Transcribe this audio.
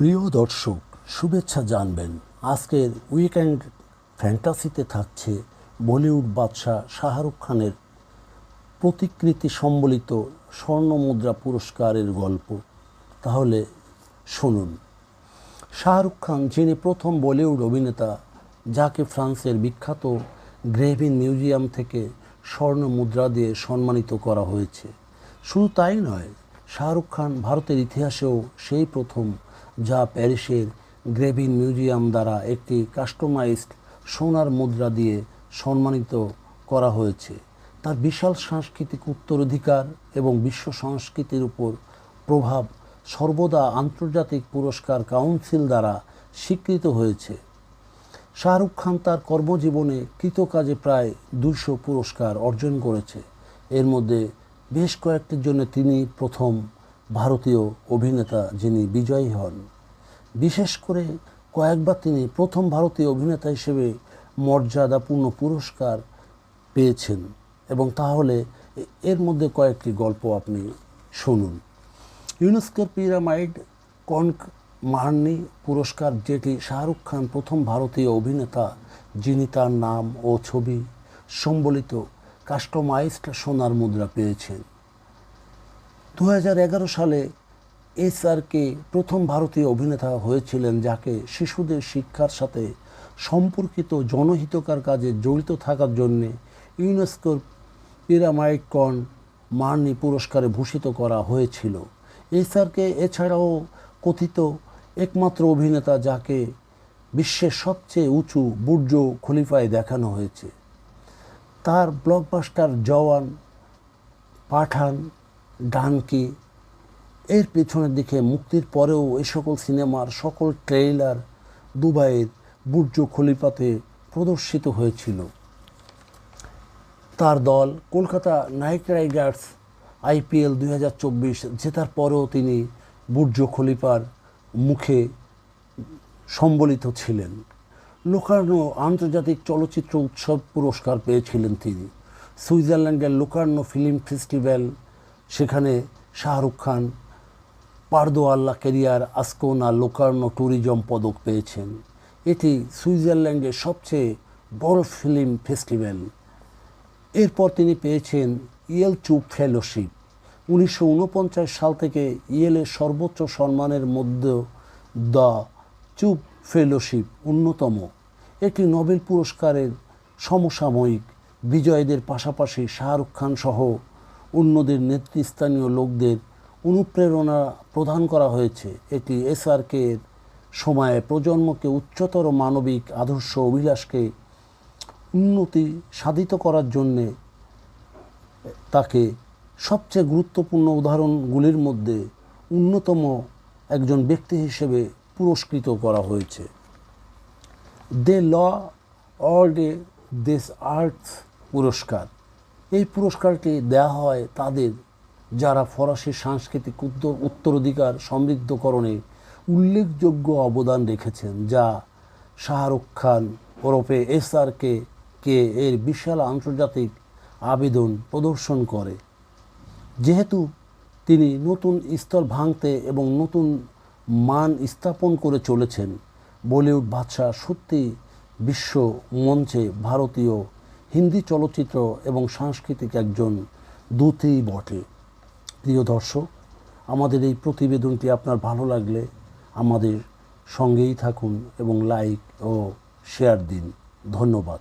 প্রিয় দর্শক, শুভেচ্ছা জানবেন। আজকের উইকেন্ড ফ্যান্টাসিতে থাকছে বলিউড বাদশাহ শাহরুখ খানের প্রতিকৃতি সম্বলিত স্বর্ণমুদ্রা পুরস্কারের গল্প। তাহলে শুনুন। শাহরুখ খান, যিনি প্রথম বলিউড অভিনেতা, যাকে ফ্রান্সের বিখ্যাত গ্রেভিন মিউজিয়াম থেকে স্বর্ণ মুদ্রা দিয়ে সম্মানিত করা হয়েছে। শুধু তাই নয়, শাহরুখ খান ভারতের ইতিহাসেও সেই প্রথম যা প্যারিসের গ্রেভিন মিউজিয়াম দ্বারা একটি কাস্টমাইজড সোনার মুদ্রা দিয়ে সম্মানিত করা হয়েছে। তার বিশাল সাংস্কৃতিক উত্তরাধিকার এবং বিশ্ব সংস্কৃতির উপর প্রভাব সর্বদা আন্তর্জাতিক পুরস্কার কাউন্সিল দ্বারা স্বীকৃত হয়েছে। শাহরুখ খান তার কর্মজীবনে কৃতকাজে প্রায় দুশো পুরস্কার অর্জন করেছে। এর মধ্যে বেশ কয়েকটির জন্য তিনি প্রথম ভারতীয় অভিনেতা যিনি বিজয়ী হন। বিশেষ করে কয়েকবার তিনি প্রথম ভারতীয় অভিনেতা হিসেবে মর্যাদাপূর্ণ পুরস্কার পেয়েছেন এবং তাহলে এর মধ্যে কয়েকটি গল্প আপনি শুনুন। ইউনেস্কোর পিরামাইড কনক মাহান্নি পুরস্কার, যেটি শাহরুখ খান প্রথম ভারতীয় অভিনেতা, যিনি তার নাম ও ছবি সম্বলিত কাস্টমাইজড সোনার মুদ্রা পেয়েছেন। দু হাজার এগারো সালে এসআরকে প্রথম ভারতীয় অভিনেতা হয়েছিলেন, যাকে শিশুদের শিক্ষার সাথে সম্পর্কিত জনহিতকার কাজে জড়িত থাকার জন্যে ইউনেস্কোর পিরামাইড কন মার্নি পুরস্কারে ভূষিত করা হয়েছিল। এসআরকে এছাড়াও কথিত একমাত্র অভিনেতা যাকে বিশ্বের সবচেয়ে উঁচু বুর্জ খলিফায় দেখানো হয়েছে। তার ব্লকবাস্টার জওয়ান পাঠান ডানকি এর পেছনের দিকে মুক্তির পরেও এই সকল সিনেমার সকল ট্রেইলার দুবাইয়ের বুর্জ খলিফাতে প্রদর্শিত হয়েছিল। তার দল কলকাতা নাইট রাইডার্স আইপিএল দু হাজার চব্বিশ জেতার পরেও তিনি বুর্জ খলিফার মুখে সম্বলিত ছিলেন। লোকার্নো আন্তর্জাতিক চলচ্চিত্র উৎসব পুরস্কার পেয়েছিলেন তিনি। সুইজারল্যান্ডের লোকার্নো ফিল্ম ফেস্টিভ্যাল সেখানে Shahrukh Khan, Pardo alla carriera, Ascona, Locarno tourism পদক পেয়েছেন। এটি সুইজারল্যান্ডের সবচেয়ে বড় ফিল্ম ফেস্টিভ্যাল। এরপর তিনি পেয়েছেন ইয়েল চুপ ফেলোশিপ। উনিশশো ঊনপঞ্চাশ সাল থেকে ইয়েলের সর্বোচ্চ সম্মানের মধ্যে দ্য চুপ ফেলোশিপ অন্যতম। এটি নোবেল পুরস্কারের সমসাময়িক বিজয়ীদের পাশাপাশি শাহরুখ খান সহ অন্যদের নেতৃস্থানীয় লোকদের অনুপ্রেরণা প্রদান করা হয়েছে। এটি এসআরকে এর সময়ে প্রজন্মকে উচ্চতর মানবিক আদর্শ অভিলাষকে উন্নতি সাধিত করার জন্যে তাকে সবচেয়ে গুরুত্বপূর্ণ উদাহরণগুলির মধ্যে অন্যতম একজন ব্যক্তি হিসেবে পুরস্কৃত করা হয়েছে। দে ল অল ডে দিস আর্টস পুরস্কার। এই পুরস্কারটি দেয়া হয় তাদের যারা ফরাসি সাংস্কৃতিক উত্তর উত্তরাধিকার সমৃদ্ধকরণে উল্লেখযোগ্য অবদান রেখেছেন, যা শাহরুখ খান, ওরফে এস আর কে কে এর বিশাল আন্তর্জাতিক আবেদন প্রদর্শন করে। যেহেতু তিনি নতুন স্তর ভাঙতে এবং নতুন মান স্থাপন করে চলেছেন, বলিউড বাদশাহ সত্যি বিশ্ব মঞ্চে ভারতীয় হিন্দি চলচ্চিত্র এবং সাংস্কৃতিক একজন দূতেই বটে। প্রিয় দর্শক, আমাদের এই প্রতিবেদনটি আপনার ভালো লাগলে আমাদের সঙ্গেই থাকুন এবং লাইক ও শেয়ার দিন। ধন্যবাদ।